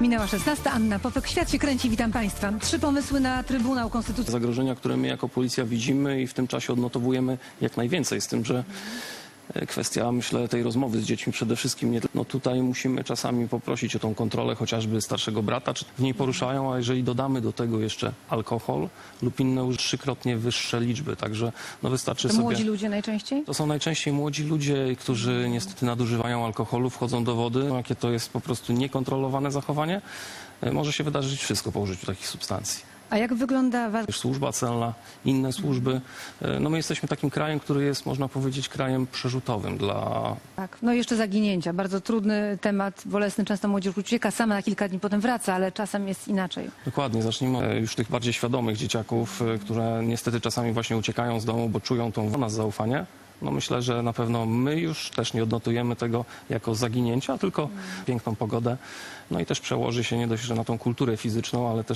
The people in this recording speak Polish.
Minęła 16. Anna Popek. Świat się kręci. Witam Państwa. Trzy pomysły na Trybunał Konstytucyjny. zagrożenia, które my jako policja widzimy i w tym czasie odnotowujemy jak najwięcej. Z tym, że kwestia, myślę, tej rozmowy z dziećmi przede wszystkim, nie, no tutaj musimy czasami poprosić o tą kontrolę chociażby starszego brata, czy w niej poruszają, a jeżeli dodamy do tego jeszcze alkohol lub inne już trzykrotnie wyższe liczby, także no wystarczy To sobie... młodzi ludzie najczęściej? To są najczęściej młodzi ludzie, którzy niestety nadużywają alkoholu, wchodzą do wody. Jakie to jest po prostu niekontrolowane zachowanie, e, może się wydarzyć wszystko po użyciu takich substancji A jak wygląda też służba celna, inne służby. E, No my jesteśmy takim krajem, który jest, można powiedzieć, krajem przerzutowym dla Tak. No i jeszcze zaginięcia. Bardzo trudny temat, bolesny. Często młodzież ucieka sama na kilka dni, potem wraca, ale czasem jest inaczej. Dokładnie, zacznijmy e, już tych bardziej świadomych dzieciaków, e, które niestety czasami właśnie uciekają z domu, bo czują tą w nas zaufanie. No myślę, że na pewno my już też nie odnotujemy tego jako zaginięcia, tylko piękną pogodę. No i też przełoży się nie dość, że na tą kulturę fizyczną, ale też